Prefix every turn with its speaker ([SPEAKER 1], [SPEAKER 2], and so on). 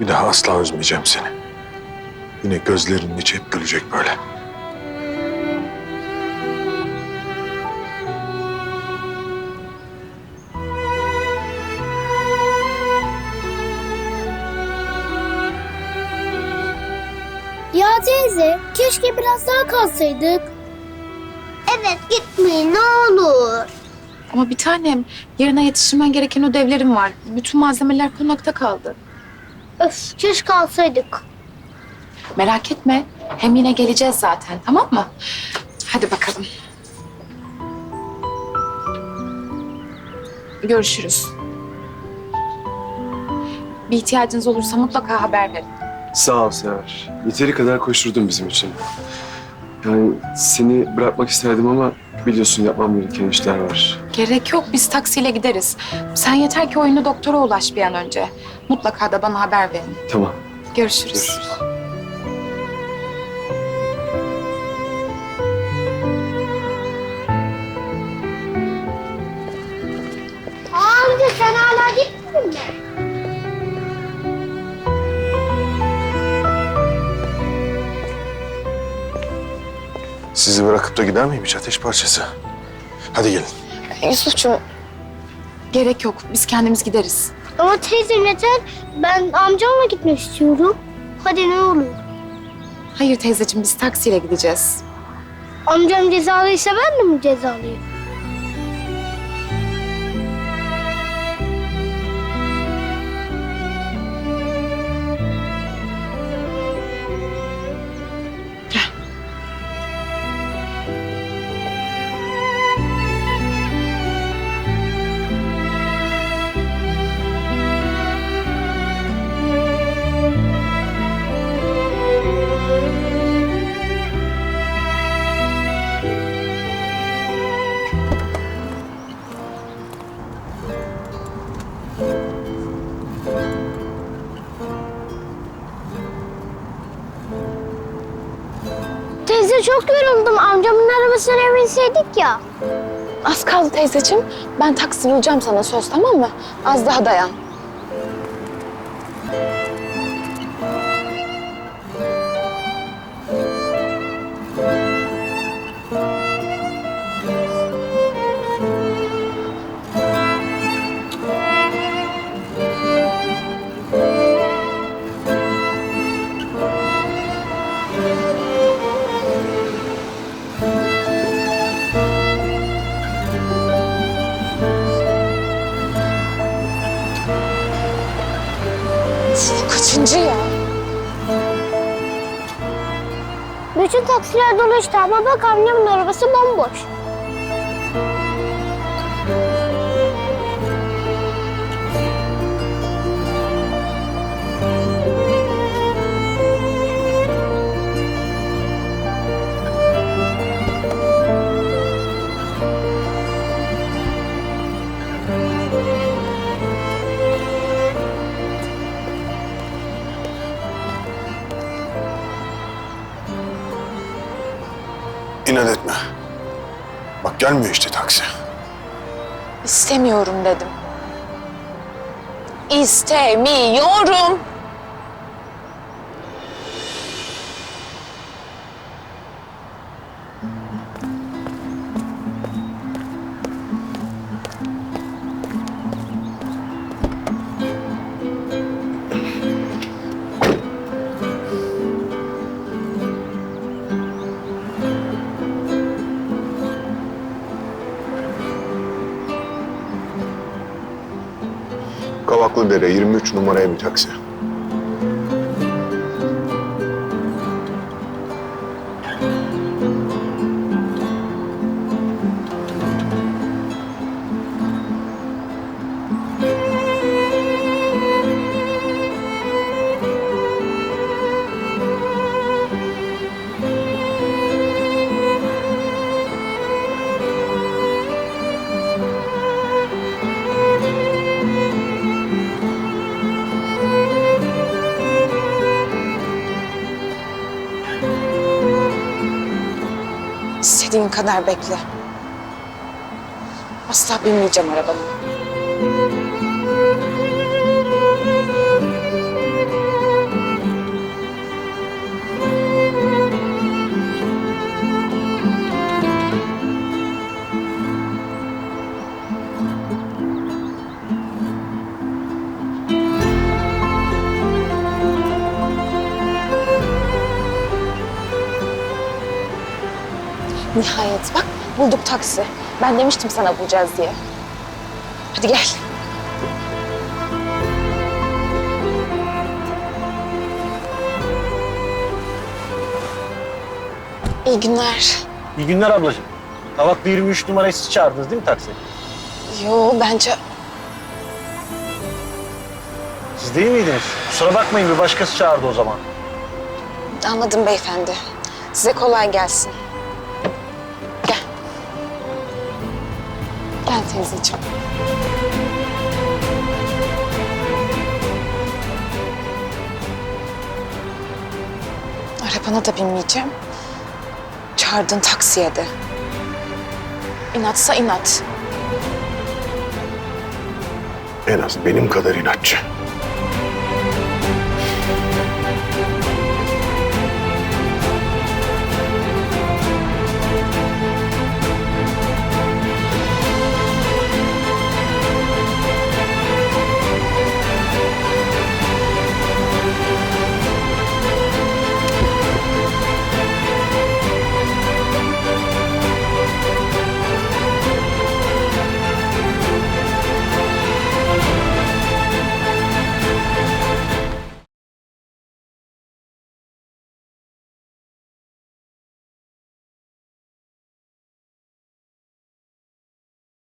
[SPEAKER 1] Bir daha asla üzmeyeceğim seni. Yine gözlerinin içi hep gülecek böyle.
[SPEAKER 2] Ya teyze, keşke biraz daha kalsaydık. Evet, gitmeyin ne olur.
[SPEAKER 3] Ama bir tanem yarına yetiştirmen gereken ödevlerim var. Bütün malzemeler konakta kaldı.
[SPEAKER 2] Öf, keşke kalsaydık.
[SPEAKER 3] Merak etme. Hem yine geleceğiz zaten tamam mı? Hadi bakalım. Görüşürüz. Bir ihtiyacınız olursa mutlaka haber verin.
[SPEAKER 4] Sağ ol Seher. Yeteri kadar koşturdun bizim için. Yani seni bırakmak isterdim ama biliyorsun yapmam gereken işler var.
[SPEAKER 3] Gerek yok biz taksiyle gideriz. Sen yeter ki oyunu doktora ulaş bir an önce. Mutlaka da bana haber verin.
[SPEAKER 4] Tamam,
[SPEAKER 3] Görüşürüz.
[SPEAKER 4] görüşürüz.
[SPEAKER 2] Amca sen hala gitmedin mi?
[SPEAKER 1] Sizi bırakıp da gider miyim hiç ateş parçası? Hadi gelin.
[SPEAKER 3] Yusuf'cum gerek yok. Biz kendimiz gideriz.
[SPEAKER 2] Ama teyze neden? Ben amcamla gitmek istiyorum. Hadi ne olur.
[SPEAKER 3] Hayır teyzeciğim biz taksiyle gideceğiz.
[SPEAKER 2] Amcam cezalıysa ben de mi cezalıyım? Çok yoruldum. Amcamın arabasına binseydik ya.
[SPEAKER 3] Az kaldı teyzeciğim. Ben taksi bulacağım sana söz tamam mı? Az daha dayan.
[SPEAKER 2] Bütün taksiler dolu işte ama bak amcamın arabası bomboş.
[SPEAKER 1] İnat etme. Bak gelmiyor işte taksi.
[SPEAKER 3] İstemiyorum dedim. İstemiyorum.
[SPEAKER 1] Kavaklıdere 23 numaraya bir taksi.
[SPEAKER 3] İstediğin kadar bekle. Asla binmeyeceğim arabana. Nihayet bak bulduk taksi. Ben demiştim sana bulacağız diye. Hadi gel. İyi günler.
[SPEAKER 5] İyi günler ablacığım. Kavaklı 23 numarayı siz çağırdınız değil mi taksi?
[SPEAKER 3] Yo bence
[SPEAKER 5] Siz değil miydiniz? Kusura bakmayın bir başkası çağırdı o zaman.
[SPEAKER 3] anladım beyefendi. Size kolay gelsin. Gel teyzeciğim. Arabana da binmeyeceğim. Çağırdığın taksiye de. İnatsa inat.
[SPEAKER 1] En az benim kadar inatçı.